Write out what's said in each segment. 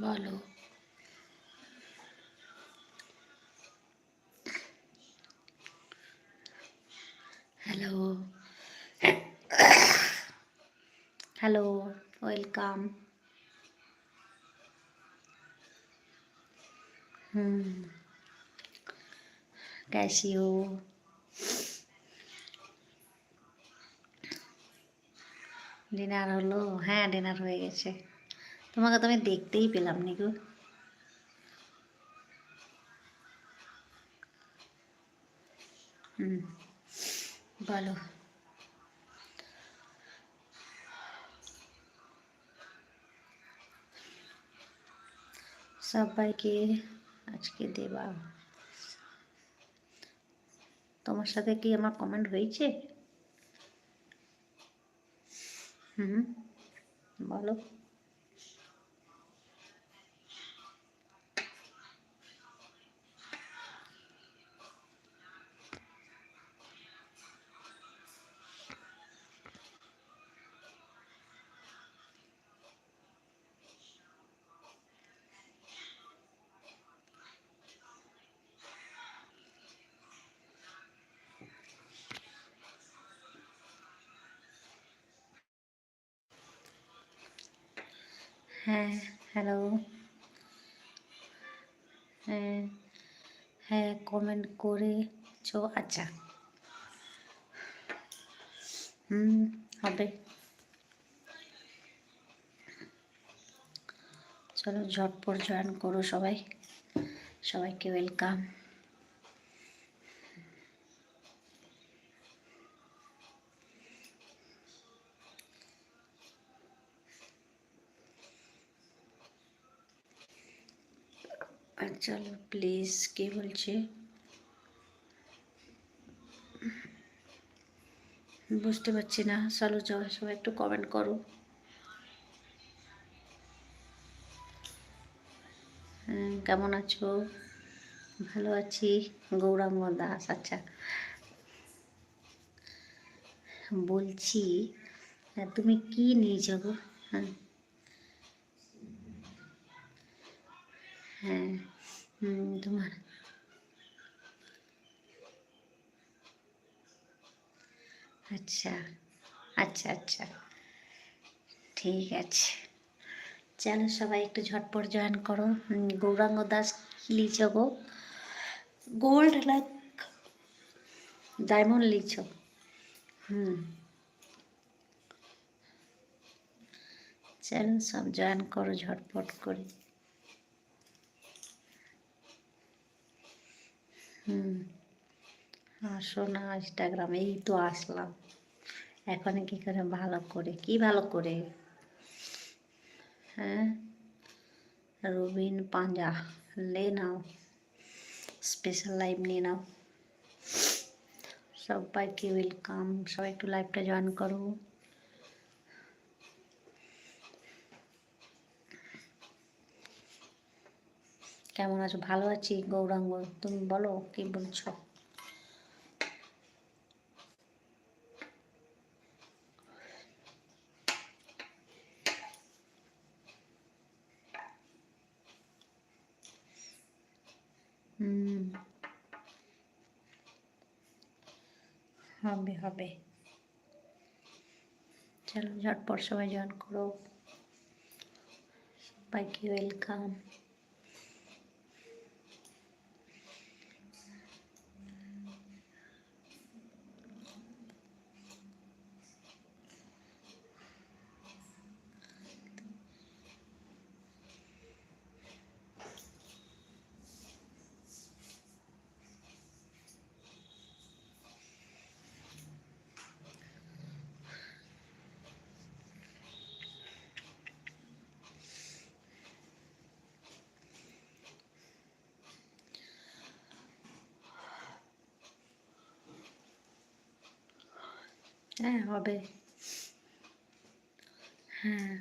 বলো hello hello welcome হুম कैसी हो ডিনার হলো হ্যাঁ ডিনার হয়ে গেছে তোমাকে তো আমি দেখতেই পেলাম নি গো। হুম, বলো। সবাইকে আজকে দেবা। তোমার সাথে কি আমার কমেন্ট হয়েছে? হুম, বলো। হ্যাঁ হ্যালো হ্যাঁ হ্যাঁ কমেন্ট করেছ আচ্ছা। হুম, হবে। চলো ঝটপট জয়েন করো সবাই। সবাইকে ওয়েলকাম চলো প্লিজ কে বলছে বুঝতে পারছি না চলো চলো সবাই একটু কমেন্ট করো কেমন আছো ভালো আছি গৌরাঙ্গ দাস আচ্ছা বলছি তুমি কি নিয়েছো গো হ্যাঁ হ্যাঁ তোমার। আচ্ছা আচ্ছা আচ্ছা। ঠিক আছে। চলো সবাই, একটু ঝটপট জয়েন করো। গৌরাঙ্গ দাস লিছ গো। গোল্ড লাইক ডায়মন্ড লিছ হুম। চলো সব জয়েন করো, ঝটপট করে হুম আসো না ইনস্টাগ্রামে এই তো আসলাম। এখন কি করে ভালো করে, কি ভালো করে? হ্যাঁ? রবিন পাঞ্জা, লে নাও। স্পেশাল লাইভ নিয়ে নাও। সবাইকে ওয়েলকাম সবাই একটু লাইভটা জয়েন করো। কেমন আছো? ভালো আছি? গৌরাঙ্গ, তুমি বলো, কি বলছো হুম হবে হবে। চলো ঝটপট সবাই জয়েন করো। সবাইকে ওয়েলকাম হ্যাঁ হবে। হ্যাঁ।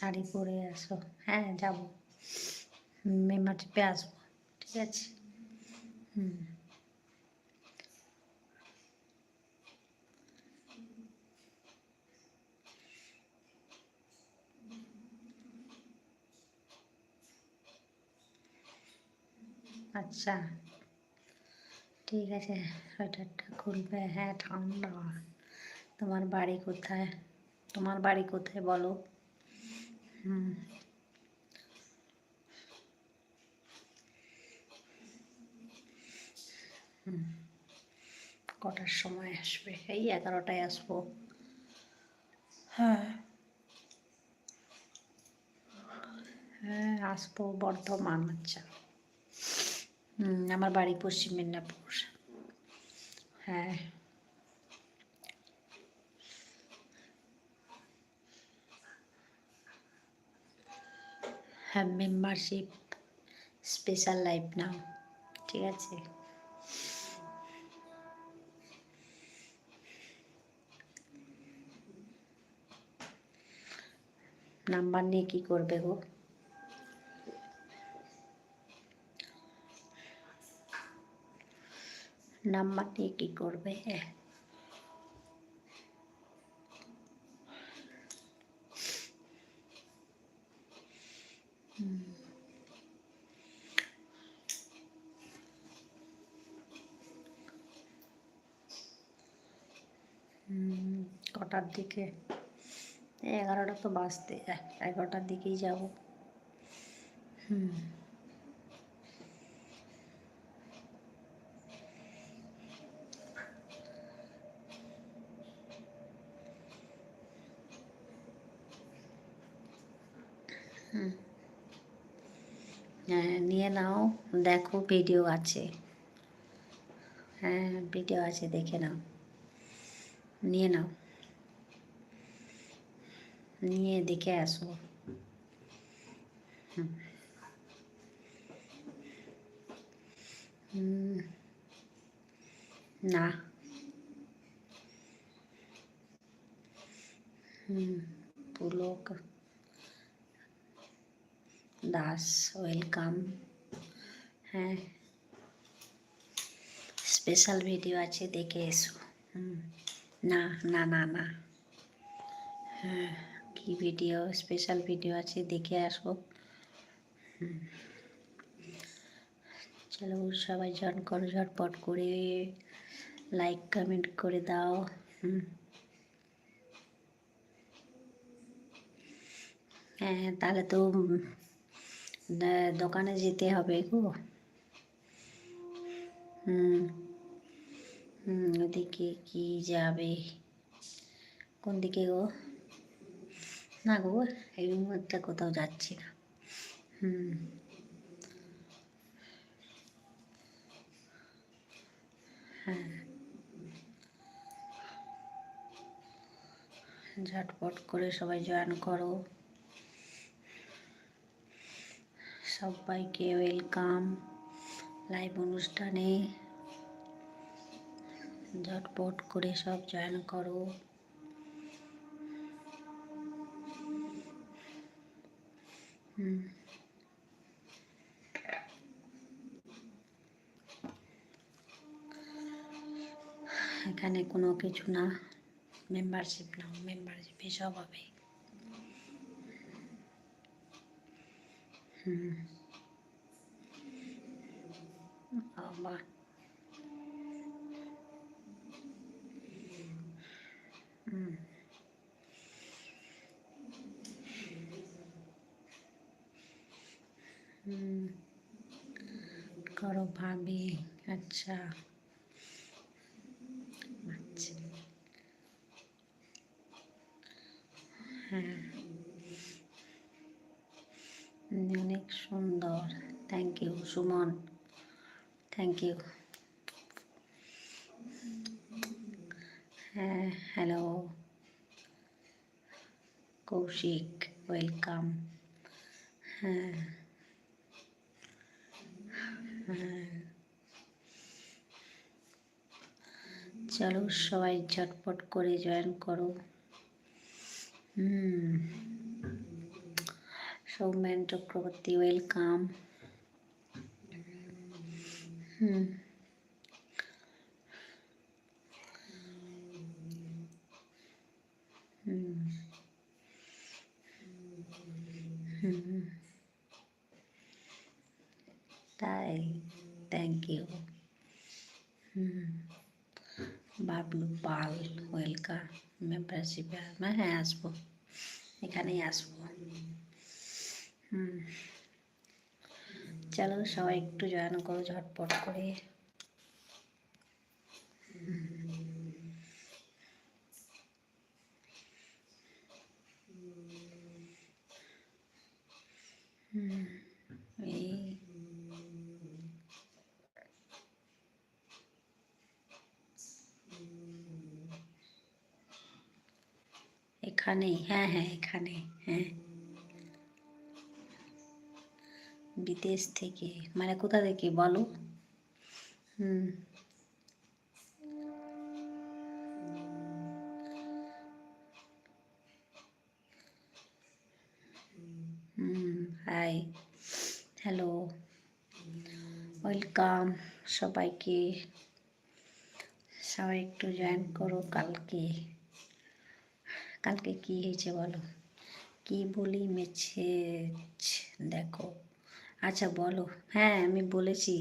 শাড়ি পরে আসো। হ্যাঁ যাব। মেম্বারশিপে আসব। ঠিক আছে? হুম। আচ্ছা। ঠিক আছে, সোয়েটারটা খুলবে। হ্যাঁ ঠান্ডা। তোমার বাড়ি কোথায়? তোমার বাড়ি কোথায় বলো? কটার সময় আসবে? এই এগারোটায় আসব। হ্যাঁ। হ্যাঁ আসব বর্ধমান আচ্ছা। হুম আমার বাড়ি পশ্চিম মেদিনীপুর। হ্যাঁ। হ্যাঁ মেম্বারশিপ স্পেশাল লাইফ নাও ঠিক আছে? নাম্বার নিয়ে কি করবে গো? নাম্বার নিয়ে কি করবে? হুম। হুম, কটার দিকে? এগারোটা তো বাজতে। এগারোটার দিকেই যাব। হুম হুম হ্যাঁ নিয়ে নাও। দেখো ভিডিও আছে। হ্যাঁ ভিডিও আছে দেখে নাও। নিয়ে নাও। নিয়ে দেখে আসো। হুম। হুম, না। হুম পুলক। দাস ওয়েলকাম হ্যাঁ। স্পেশাল ভিডিও আছে, দেখে এসো। না না না না। হ্যাঁ কি ভিডিও স্পেশাল ভিডিও আছে, দেখে আসো চলো, সবাই জয়েন করো ঝটপট করে লাইক কমেন্ট করে দাও। হুম। হ্যাঁ তাহলে তো দোকানে যেতে হবে গো। হুম হুম, ওদিকে কি যাবে? কোন দিকে গো? না গো, এই মুহূর্তে কোথাও যাচ্ছি না। হুম। হ্যাঁ। ঝটপট করে সবাই জয়েন করো। সবাইকে ওয়েলকাম লাইভ অনুষ্ঠানে। ঝটপট করে সব জয়েন করো। এখানে কোনো কিছু না মেম্বারশিপ নাও মেম্বারশিপে সব হবে। হুম আবার হুম হুম করো ভাবি আচ্ছা আচ্ছা হ্যাঁ উম, অনেক সুন্দর thank you Suman. Thank you হ্যাঁ হ্যালো কৌশিক ওয়েলকাম হ্যাঁ। হ্যাঁ। চলো সবাই ঝটপট করে জয়েন করো। হুম। সৌমেন চক্রবর্তী ওয়েলকাম হুম হুম হুম তাই থ্যাংক ইউ হুম বাবলু পাল ওয়েলকাম মেম্বারশিপে হ্যাঁ আসব এখানেই আসব হুম চলো সবাই একটু জয়েন করো ঝটপট করে। এখানেই হ্যাঁ হ্যাঁ এখানে হ্যাঁ। বিদেশ থেকে? মানে কোথা থেকে বলো? হুম। হাই হ্যালো ওয়েলকাম সবাইকে। সবাই একটু জয়েন করো কালকে। কালকে কি হয়েছে বলো? কি বলি মেছেজ দেখো। আচ্ছা বলো। হ্যাঁ আমি বলেছি।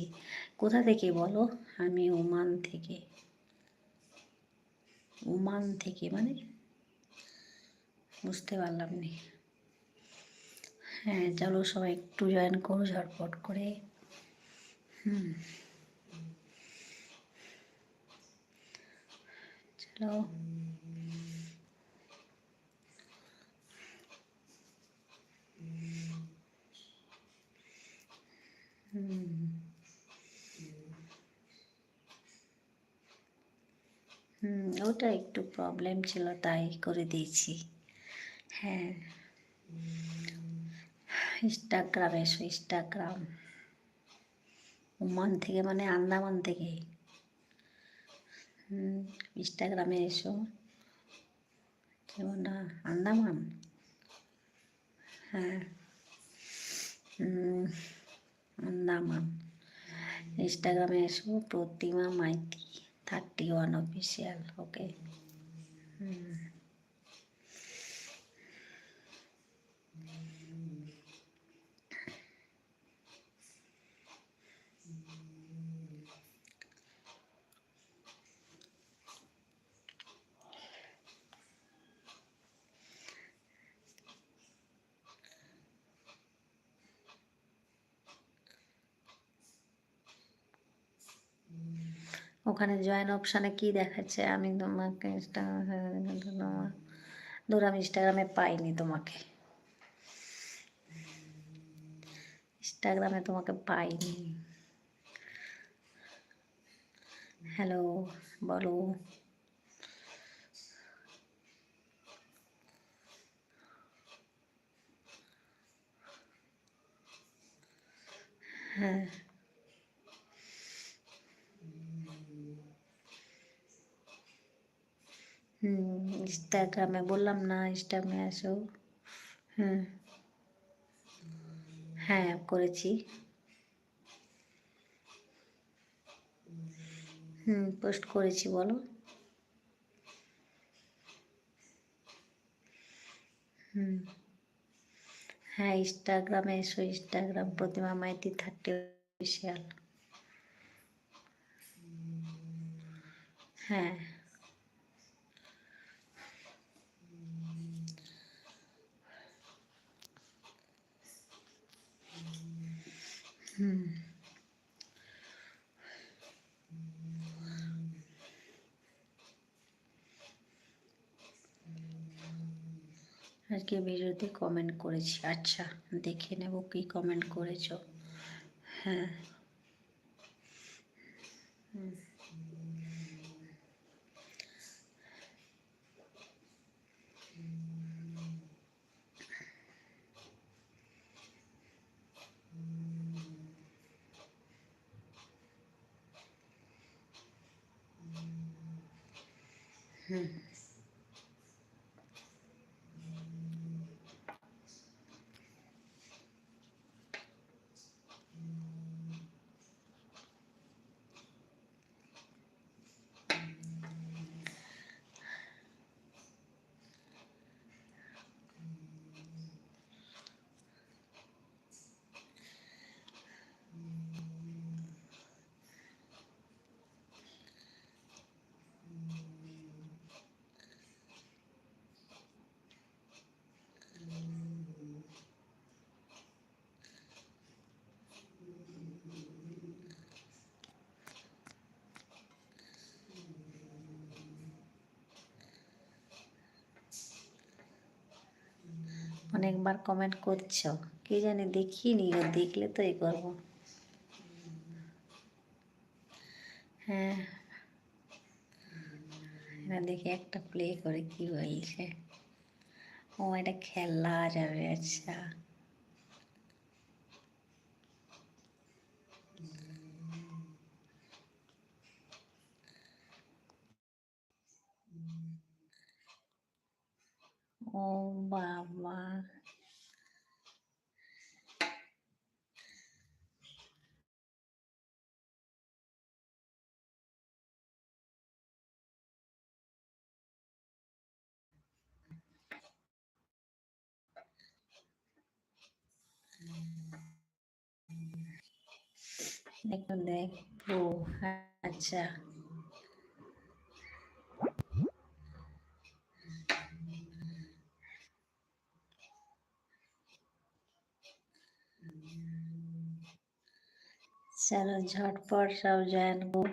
কোথা থেকে বলো? আমি ওমান থেকে। ওমান থেকে মানে? বুঝতে পারলাম নি। হ্যাঁ চলো সবাই একটু জয়েন করো ঝটপট করে। হুম। চলো হুম হুম ওটা একটু প্রবলেম ছিল, তাই করে দিয়েছি। হ্যাঁ। ইনস্টাগ্রাম এসো ইনস্টাগ্রাম ওমান থেকে মানে আন্দামান থেকে। ইনস্টাগ্রামে এসো। কেমন না? আন্দামান? হ্যাঁ। আন্দামান। ইনস্টাগ্রামে এসো, Pratima Maiti. Thirty one official okay? হুম। ওখানে জয়েন অপশানে কি দেখাচ্ছে? আমি তোমাকে ধরো আমি ইনস্টাগ্রামে পাইনি তোমাকে। ইনস্টাগ্রামে তোমাকে পাইনি। হ্যালো বলো। হ্যাঁ হুম ইনস্টাগ্রামে বললাম না ইনস্টাগ্রামে আসো। হুম। হ্যাঁ করেছি। হুম, পোস্ট করেছি, বলো। হুম। হ্যাঁ ইনস্টাগ্রামে এসো Instagram Pratima Maiti thirty official হ্যাঁ হুম আজকে ভিডিওতে কমেন্ট করেছি। আচ্ছা দেখে নেব কি কমেন্ট করেছ। হ্যাঁ। অনেকবার কমেন্ট করছ। কে জানি দেখিনি দেখলে তো এই করব। হ্যাঁ। না দেখি একটা প্লে করে কি বলছে। ও, এটা খেলা যাবে আচ্ছা। ও বাবা দেখো দেখো चलो झटपट सब जॉइन को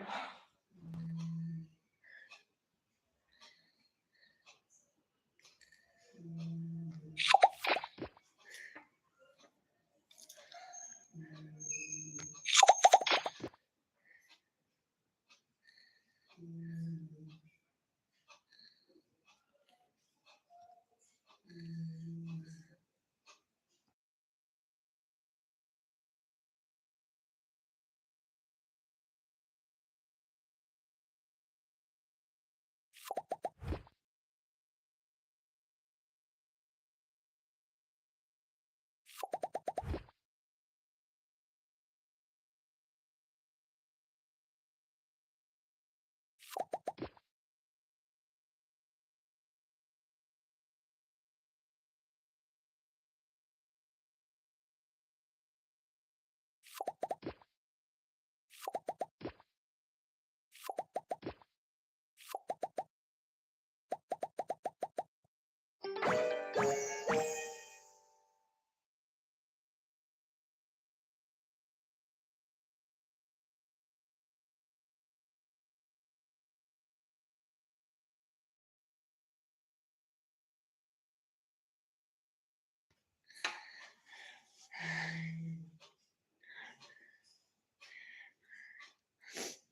you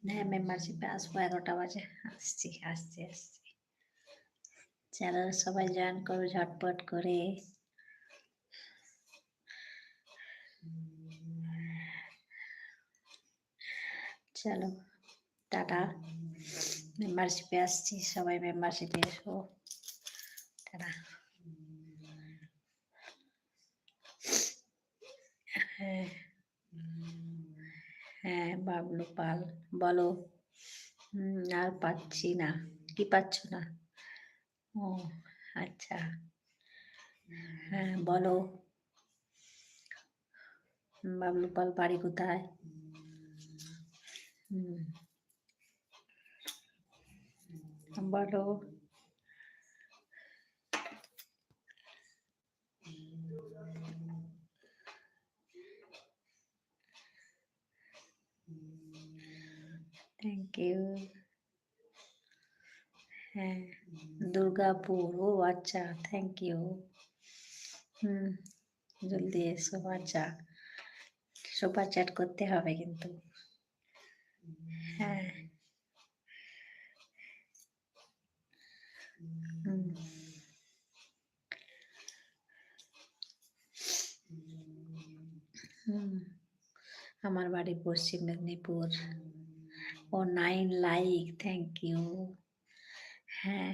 হ্যাঁ মেম্বারশিপে আসব এগারোটা বাজে। আসছি আসছি আসছি। চলো সবাই জয়েন করো, ঝটপট করে। চলো, টাটা। মেম্বারশিপে আসছি, সবাই মেম্বারশিপে এসো। টাটা। হ্যাঁ। হ্যাঁ বাবলু পাল বলো। হুম, আর পাচ্ছি না। কি পাচ্ছ না? ও আচ্ছা। হ্যাঁ বলো। হুম, বাবলু পাল বাড়ি কোথায়? হুম, বলো। থ্যাংক ইউ হ্যাঁ দুর্গাপুর ও আচ্ছা থ্যাংক ইউ হুম জলদি এসো আচ্ছা। সুপার চ্যাট করতে হবে কিন্তু। হ্যাঁ। হুম। হুম। আমার বাড়ি পশ্চিম মেদিনীপুর। ও নাইন লাইক থ্যাংক ইউ হ্যাঁ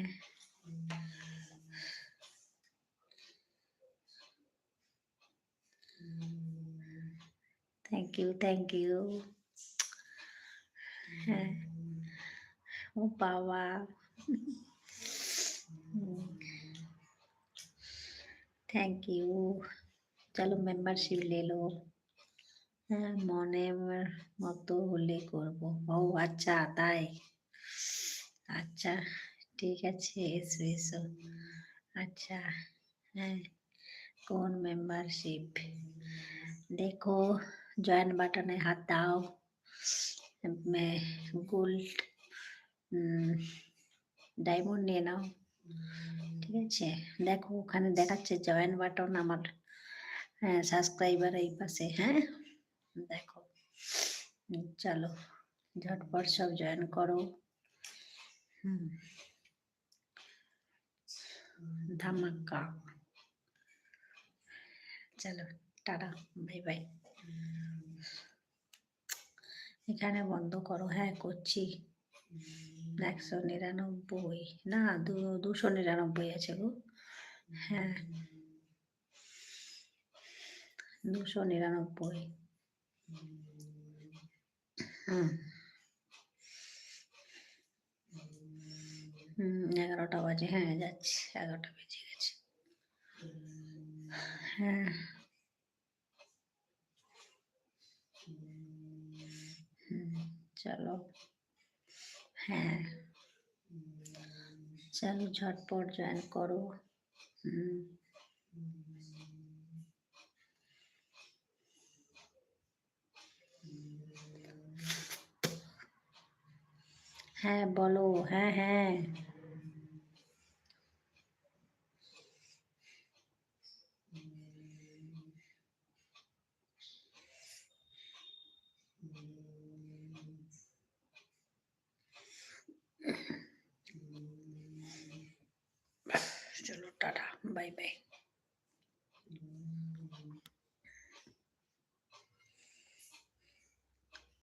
থ্যাংক ইউ থ্যাংক ইউ হ্যাঁ ও বাবা থ্যাংক ইউ চলো মেম্বারশিপ ले लो হ্যাঁ মনের মতো হলে করব। ও আচ্ছা তাই? আচ্ছা ঠিক আছে, এসো এসো। আচ্ছা হ্যাঁ কোন মেম্বারশিপ দেখো জয়েন বাটনে হাত দাও। গোল্ড ডায়মন্ড নিয়ে নাও। ঠিক আছে? দেখো, ওখানে দেখাচ্ছে জয়েন বাটন আমার হ্যাঁ সাবস্ক্রাইবার এই পাশে হ্যাঁ? দেখো। চলো, ঝটপট সব জয়েন করো। হুম। ধামাকা। চলো, টাটা বাই বাই এখানে বন্ধ করো হ্যাঁ করছি। একশো নিরানব্বই, না, দু, দুশো নিরানব্বই আছে গো। হ্যাঁ। দুশো নিরানব্বই। এগারোটা বাজে হ্যাঁ যাচ্ছি, এগারোটা বেজে গেছে। হ্যাঁ। চলো। হ্যাঁ। চলো, ঝটপট জয়েন করো। হুম। হ্যাঁ বলো হ্যাঁ হ্যাঁ চলো টাটা বাই বাই